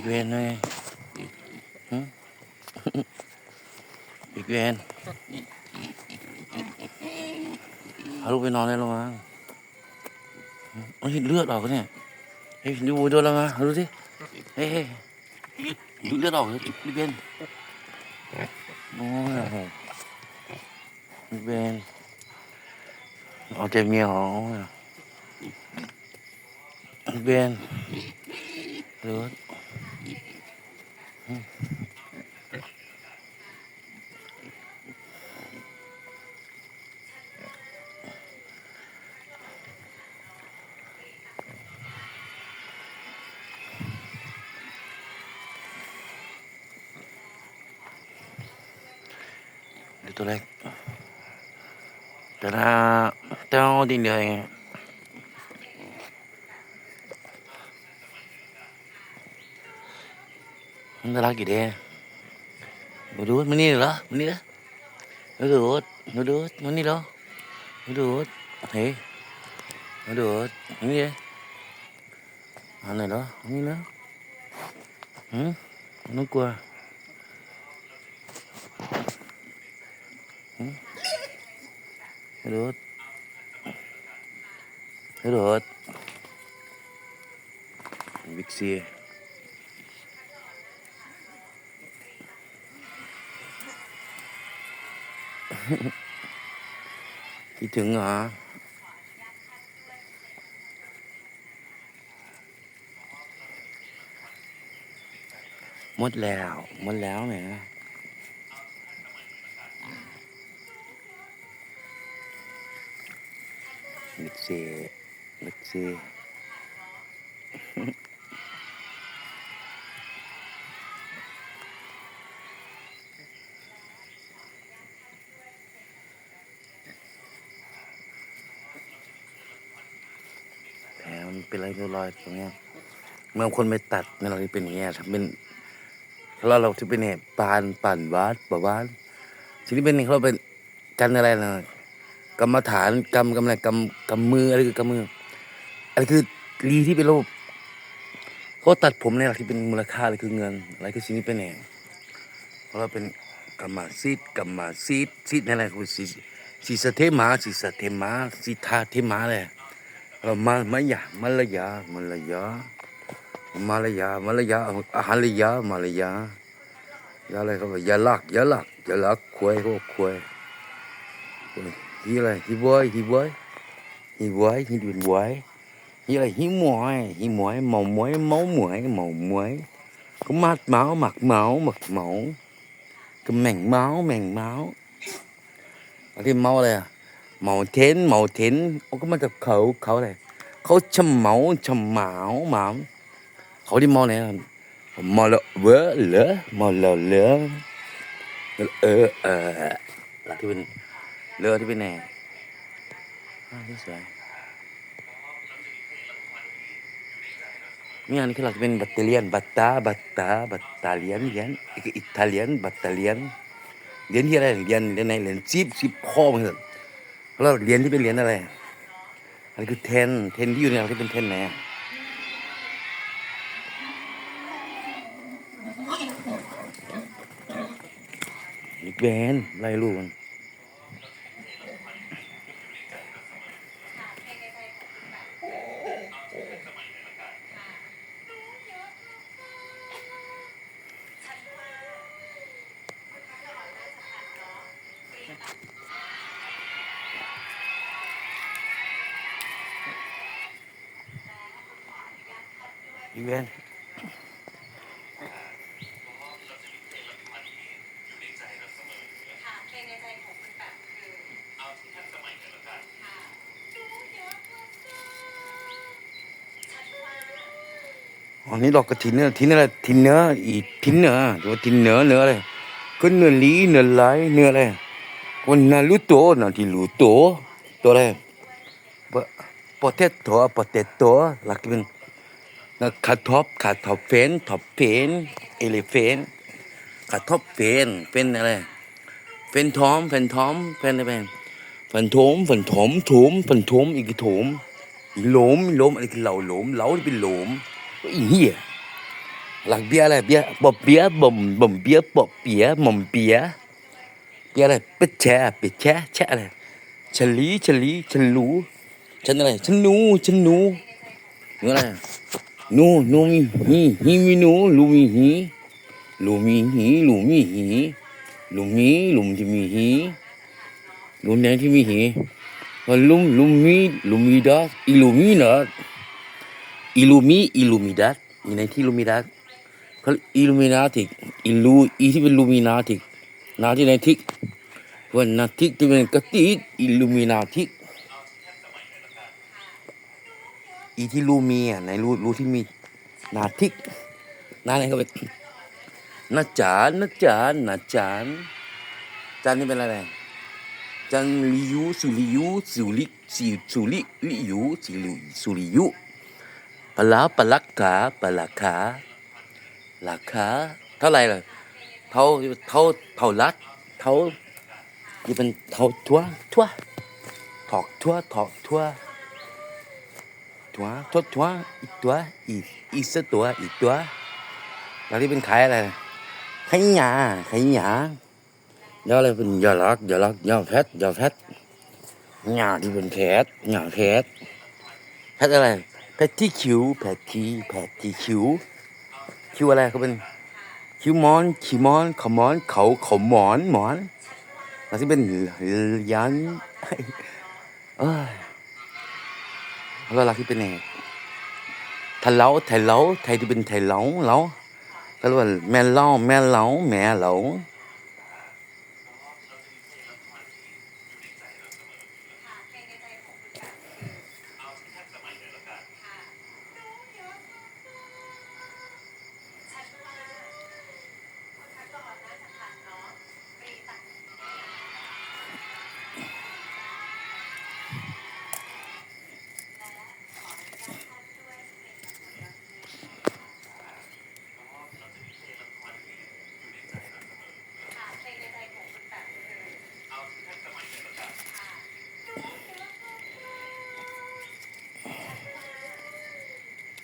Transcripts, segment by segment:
อีกเวนไงหึอีกเวนพาลูกไปนอนได้แล้วมั้งมันเห็นเลือดออกแล้วเนี่ยเฮ้ยดูดูแล้วม้าดูสิเฮ้ยเฮ้ยเลือดออกเลยอีกเวนโอ้ยอีกเวนเอาใจเมียเหรอโอ้ยอีกเวนเลือด ดูตัวเล็ก แต่ารักกี่เด้มาดูมันี่เหรอมันี่เหรอมาดูมาดูมันี่เหรอมาดูเฮ้ยมาดูนี่เหรออันไหนเหรอนี่เหรอหืมน้องกลัว Rốt Rốt Big C คิดถึงเหรอหมดแล้วหมดแล้วเนี่ย Let's see. Let's see. แผล เรอยตรงเนี้ยเมื่อคนไปตัดเนี่ยเราจะเป็นอย่างเงี้ยครับเป็นแล้วเราจะเป็นเนี่ยปานปั่นวาดบวานทีนี้เป็นเนี่ยเขาเป็นกันอะไรนะกรรมฐานกรรมกรรมอะไรกรรมกรรมมืออะไรคือกรรมมืออะไรคือรีที่เป็นระบบเขาตัดผมในหลักที่เป็นมูลค่าอะไรคือเงิน อะไรคือสิ่งที่เป็นแหน่เพราะเราเป็นกรรมสิทธิ์กรรมสิทธิ์สิทธิ์นั่นแหละคือสิสิสะเทมาสิสะเทมาสิทาเทมาเลย เรามามายามาลายามาลายามาลายามาลายาอาหารลายามาลายายาอะไรเขาบอ เมาเทนเมาเทนเขาก็มาจากเขาเขาเลยเขาชมเหมาชมเหมาเหมาเขาที่เมาไหนเมาละเวอเหลือเมาละเหลือเออเออลัที่เป็นเลือที่เป็นแหน่ที่สวยมีอันนี้คือหลักเป็นบัตเตเลียนบัตตาบัตตาบัตตาเลียนเลียนอิตาเลียนบัตตเลียนเลียนที่อะไรเลียนเลียนไหนเลียนจีบจีบข้อมัน แล้วเหรียญที่เป็นเหรียญอะไร อันนี้คือเทน เทนที่อยู่ในหลักที่เป็นเทนไหนอะอีกแบนไล่ลูกมัน อีเวนต์ค่ะเพลงในใจของคุณแบบคือเอาที่ทันสมัยกันแล้วกันค่ะดูเยอะมากชัดมากอ๋อนี่ดอกกระถินเนี่ยถินอะไรถินเนื้ออีถินเนื้อหรือว่าถินเนื้อเนื้ออะไรก็เนื้อลีเนื้อไหลเนื้ออะไรวันนั้นรู้ตัวนะที่รู้ตัวตัวอะไรปะปอเตโต้ปอเตโต้หลักเป็น นะท็อปขาท็อปเฟนท็อปเฟนเอลิเฟนขาท็อปเฟนเป็นอะไรเฟนทอมเฟนทอมเฟนอะไรเป็นเฟนโถมเฟนถมถมเฟนถมอีกถมอีหลมหลมอะไรคือเหล่าหลมเหล่าที่เป็นหลมอ้เหี้ยหลักเบียอะไรเบียบอบเบียบ่มบ่มเบียบอบเบียร์หม่อมเบียเบียอะไรเป็ดแช่เป็ดแช่แช่อะไรฉลีฉลีฉันรู้ฉันอะไรฉันหนูฉันหนูหนูอะไร หนูหนูมีหีหีมีหนูลูมีหีลูมีหีลูมีหีลูมีลุมที่มีหีลุมไหนที่มีหีว่าลุมลุมมีลุมีดัสอิลูมินัสอิลูมีอิลูมิดัสมีในที่ลูมิดัส เขา อีที่เป็นลูมินาติกนาที่ในทิกวันนาทิกที่เป็นกติกอิลูมินาติกอีที่ลูมีอะในรูรูที่มีนาทิกนาอะไหนก็เป็นนาจานนาจานนาจานจานนี่เป็นอะไรจานลิยูสุลิยูสุลิสิสุลิลิยูสิลิสุลิยูปลาปลักกาปลักขาราคาเท่าไหร่ล่ะเท่าเท่าเท่ารัดเท่านี่เป็นเท่าทั่วทั่วถอกทั่วถอกทั่ว ทั่วทั่วทั่วอีกตัวอีกอีกสักตัวอีกตัวแล้วที่เป็นขายอะไรขายหยาขายหยาแล้วอะไรเป็นยาลักยาลักยาแพทยาแพทหยาที่เป็นแพทหยาแพทแพทอะไรแพทที่คิ้วแพทที่แพทที่คิ้วคิวอะไรเขาเป็นคิวมอนคิวมอนขมอนเขาเขาหมอนหมอนแล้วที่เป็นยันเอ้ย แล้วเราที่เป็นเอกทะเลาไทะเลาไทยที่เป็นไทยเลาเลาก็เรียกว่าแม่เล่าแม่เล้าแม่เลา ค่ะเพลงในใจของคุณแบบคือเอาที่ทันสมัยเลยละกันค่ะดูเยอะชัดมากคนทักก่อนน่าจะทันเนาะปรีตัดและขออนุญาตท่านด้วยเพลงละครเรื่องนี้ค่ะเพลงในใจของคุณแบบคือ เอาที่ทันสมัยเลยละกันค่ะดูเยอะ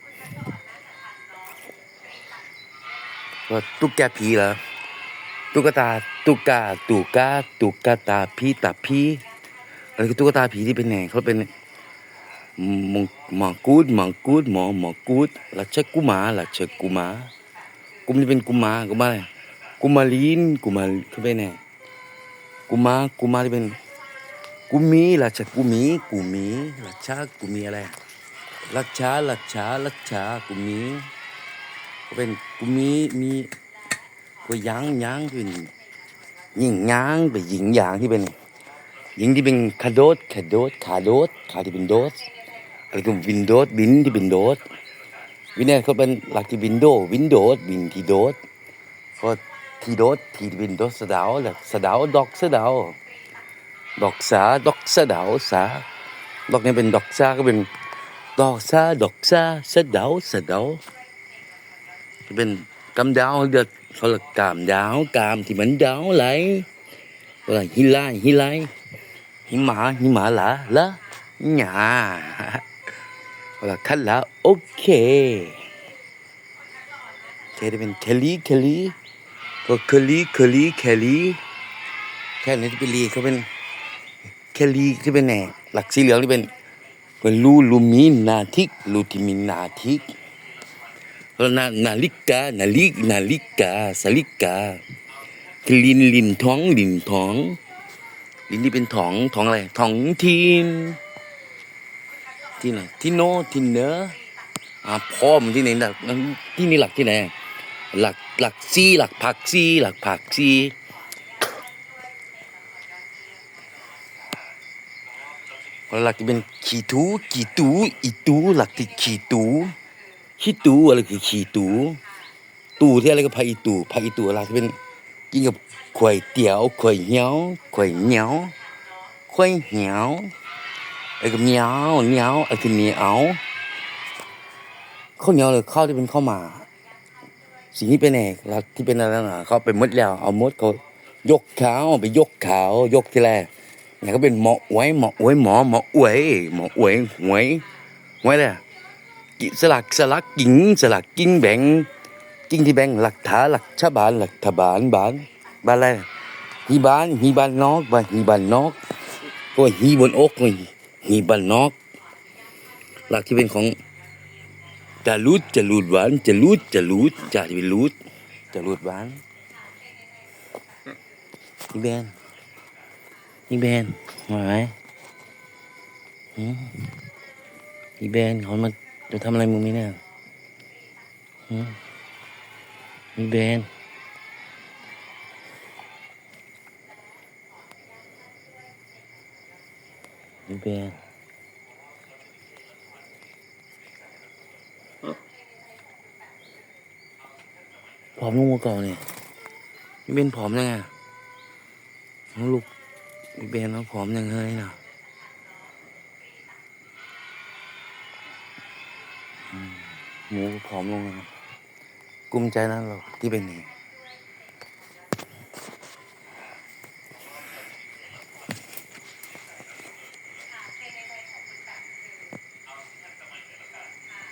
คนทักก่อนน่าจะทันเนาะปรีตัด ว่าตุ๊กแกผีเหรอตุ๊กตาตุ๊กกาตุ๊กกาตุ๊กตาผีตาผีอะไรคือตุ๊กตาผีที่เป็นไงเขาเป็นมงหมอกูดหมอกูดหมอหมอกูดราชกุมารราชกุมากุมที่เป็นกุมากุมาอะไรกุมารีนกุมาเขาเป็นไงกุมากุมาที่เป็นกุมีราชกุมีกุมีราชกุมีอะไรราชาราชาราชากุมี เป็นกูมีมีกูยางยางเป็นยิงยางเป็นหญิงยางที่เป็นหญิงที่เป็นคาโดดคาโดดขาโดดขาที่เป็นโดดอะไรก็วินโดดวินที่เป็นโดดวินเนี่ยเขาเป็นหลักที่วินโดวินโดดวินที่โดดก็ที่โดดที่เป็นโดดสะดาวแหละสะเดาวดอกสะดาวดอกสาดอกสะดาวสาดอกเนี่ยเป็นดอกสาก็เป็นดอกสาดอกสาสะดาวสะดาว เป็นกำดาวเดือดเขาเรียกกามดาวกามที่เหมือนดาวไหลว่าฮิไลฮิไลหิมาหิมาละละหยาเขาเรียกคัดละโอเคเคจะเป็นเคลีเคลีก็เคลีเคลีเคลีแค่นี้ที่เป็นลีเขาเป็นเคลีที่เป็นแหน่หลักสีเหลืองที่เป็นเป็นลูลูมินาทิกลูติมินาทิก Kalau na nalika, nalik, nalika, salika. ลินลินท้องลินท้องลินที่เป็นท้องท้องอะไรท้องทินที่ไหนที่โนที่เนออ่าพ่อมันที่ไหนหลักที่นี่หลักที่ไหนหลักหลักซีหลักผักซีหลักผักซีหลักที่เป็นขีตูขีตูอีตูหลักที่ขีตู ขี้ตูอะไรคือขี้ตู ตูที่อะไรก็พาอีตูพาอีตูอะไรที่เป็นกินกับข่อยเตี๋ยวข่อยเหี่ยวข่อยเหนียวข่อยเหี่ยวไอ้ก็เหนียวเหนียวไอ้คือเหนียวข้าวเหนียวเลยข้าวที่เป็นข้าวหมา สิ่งที่เป็นเอกแล้วที่เป็นอะไรนะเขาไปมดแล้ว เอามดเขายกขาวไปยกขาว ยกที่แรกเนี่ยก็เป็นหมออวยหมออวยหมอหมออวยหมออวยหวยหวยเลย กิสลักสลักกิ่งสลักกิ่งแบ่งจริงที่แบงหลักฐานหลักชาบานหลักทบานบานบานอะไรฮีบานฮีบานนอกบานฮีบานนอกก็ฮีบนอกก็ฮีบานนอก หลักที่เป็นของจะรูดจะรูดหวานจะรูดจะรูดจะที่เป็นรูดจะรูดหวานนี่แบนนี่แบนมาไหมหืมนี่แบนเขามา จะทำอะไรมึงไหมเนี่ยมนี่แบนนี่แบนผอมลงกว่าเก่าเนี่ยนี่เป็นผอมยังไงน้องลูกนี่เป็นแล้วผอมยังไงนะอืม หมูผอมลงนะกลุ้มใจนะเราที่เป็นนี่ค่ะเพลงในใจของคุณแบบคือชัดมาก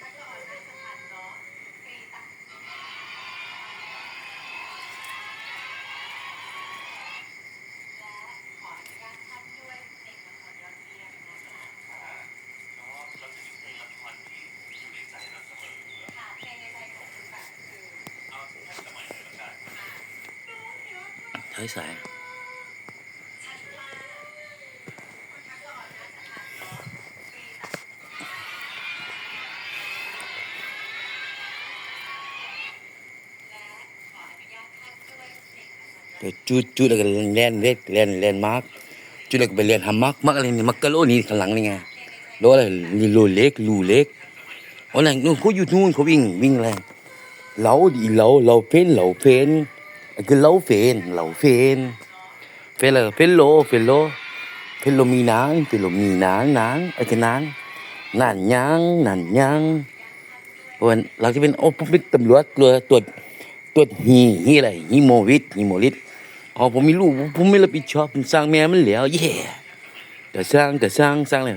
ถ้าก็อ่อนน่าจะทันเนาะฟรีตัดและขออนุญาตท่านด้วยเพลงละครยอดเยี่ยมนะคะเราจะมีเพลงละครที่อยู่ในใจเราเสมอค่ะเพลงในใจของคุณแบบคือเอาที่ท่านสมัยเลยละกันค่ะดูเยอะมาก ใช้สาย ชัดมากคนทักก่อนน่าจะทันเนาะฟรีตั ดและขออนุญาตท่านด้วยเพลงละครยอดไปจุดจุดแล้วก็เล่นเล็กเล่นเล่นมากจุดแล้วก็ไปเล่นฮัมมักมักอะไรนี่มักกะโลนี่ข้างหลังนี่ไงโลอะไรลูเล็กลูเล็กโอ้ยนู่นเขาอยู่นู่นเขาวิ่งวิ่งอะไรเหลาดีเหลาเหลาเฟ้นเหลาเฟ้นไอ้คือเหลาเฟ้นเหลาเฟ้นเฟ้นอะไราเฟ้น โลมีนานนานไอ้คือนานนานยังนานยังวันเราที่เป็นโอ้ผมเป็นตำรวจตรวจตรวจตรวจฮีฮีอะไรฮีโมวิทฮีโมลิทอ๋อผมมีลูกผมไม่รับผิดชอบผมสร้างแม่มันแล้วเย่แต่สร้างแต่สร้างสร้างเลย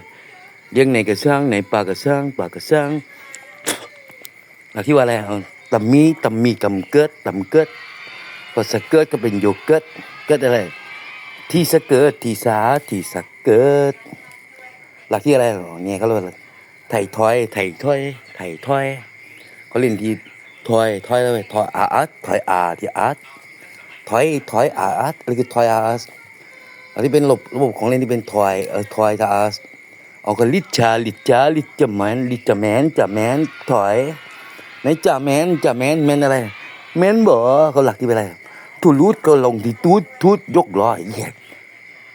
เลี้ยงไหนก็สร้างไหนปลาก็สร้างปลาก็สร้างหลักที่ว่าอะไรเอาตำมีตำมีกำเกิดตำเกิด พอสเกิดก็เป็นโยเกิร์ตเกิดอะไร ที่สะเกิดที่สาที่สะเกิดหลักที่อะไรอ๋อเนี่ยเขาเรียกว่าไถ่ถอยไถ่ถอยไถ่ถอยเขาเล่นที่ถอยถอยอะไรถอยอาร์ตถอยอาร์ที่อาร์ตถอยถอยอาร์ตอะไรคือถอยอาร์ตอันที่เป็นระบบระบบของเล่นที่เป็นถอยเออถอยอาร์ตเอาก็ลิดชาลิดจาลิจะแมนลิจะแมนจะแมนถอยในจะแมนจะแมนแมนอะไรแมนบ่เขาหลักที่เป็นอะไร ทุรูดก็ลงที่ตูดทุดยกล้อเหี้ย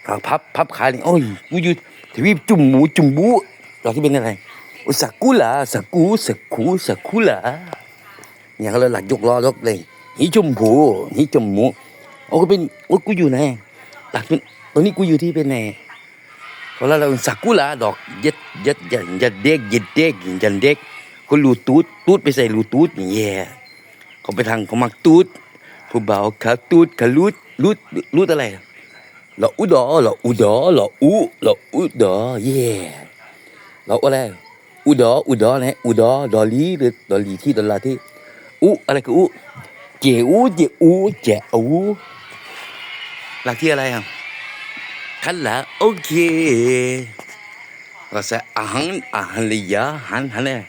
ก็พับพับขานี่โอ้ยกูอยู่ทวีปจุ่มหมูจุ่มบูเราที่เป็นอะไรอุสักกุลาสักกูสักคูสักคุลาเนี่ยเขาเลยหลักยกล้อยกเลยหิจุ่มผูหิจุ่มหมูโอ้ก็เป็นโอ้กูอยู่ไหนหลักเป็นตอนนี้กูอยู่ที่เป็นไหนเพราะเราสักกุลาดอกยัดยัดยัดยัดเด็กยัดเด็กยันเด็กก็รูตูดตูดไปใส่รูตูดเย่เขาไปทางเขามักตูด ผู้บ่าวขาตูดขาลูดลูดลูดอะไรหล่ออุดอหล่ออุดอหล่ออุหล่ออุดอเย่หล่ออะไรอุดออุดอนะอุดอดอลีหรือดอลีที่ดอลลาที่อุอะไรก็ออุเจอูเจอูเจอูหลักที่อะไรครับขั้นละโอเคเราจะอาหานอาหารเลยยะหันหันเนี่ย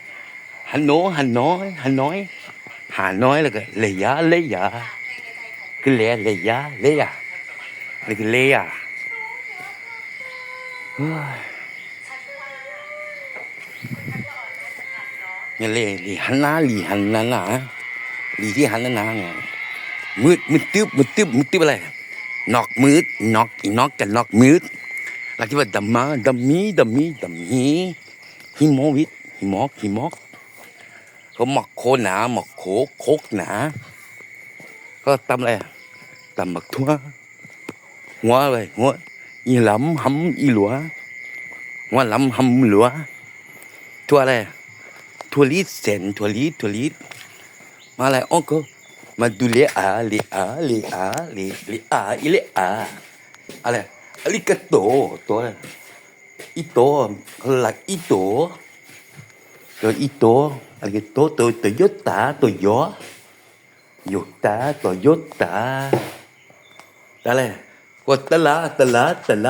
หันโนหันน้อยหันน้อยหาน้อยแล้วก็เลยยะเลยยะ คือเลยเลยยะเลยยนี่คือเลยยะเฮ้ยชัดมากคนทักก่อนน่าจะทันเนาะเนี่ยเลยลีหันหน้าลีหันหน้าหนาลีที่หันหน้าหนาเนี่ยมืดมืดตึ๊บมืดตึ๊บมืดตึ๊บอะไรนอกมืดนอกอีนอกกันนอกมืดหลักที่ว่าดัมมาดัมมีดัมมีดัมมีหิมอวิทหิมอกหิมอกเขาหมักโคหนาหมักโคโคกหนา ก็ตำอะไรอะตำบักทั่วหัวอะไรหัวอีหลำหำอีหลัวหัวหลำหำหลัวทั่วอะไรอะถั่วลิสเซนถั่วลิสถั่วลิสมาอ โตตัวอะไรอีโตากอีโตตัวอีโตอะไรกันโตตัวตัวยตาตัวยอยศตาตัวยศตาอะไรกดตะลาตะลาตะลา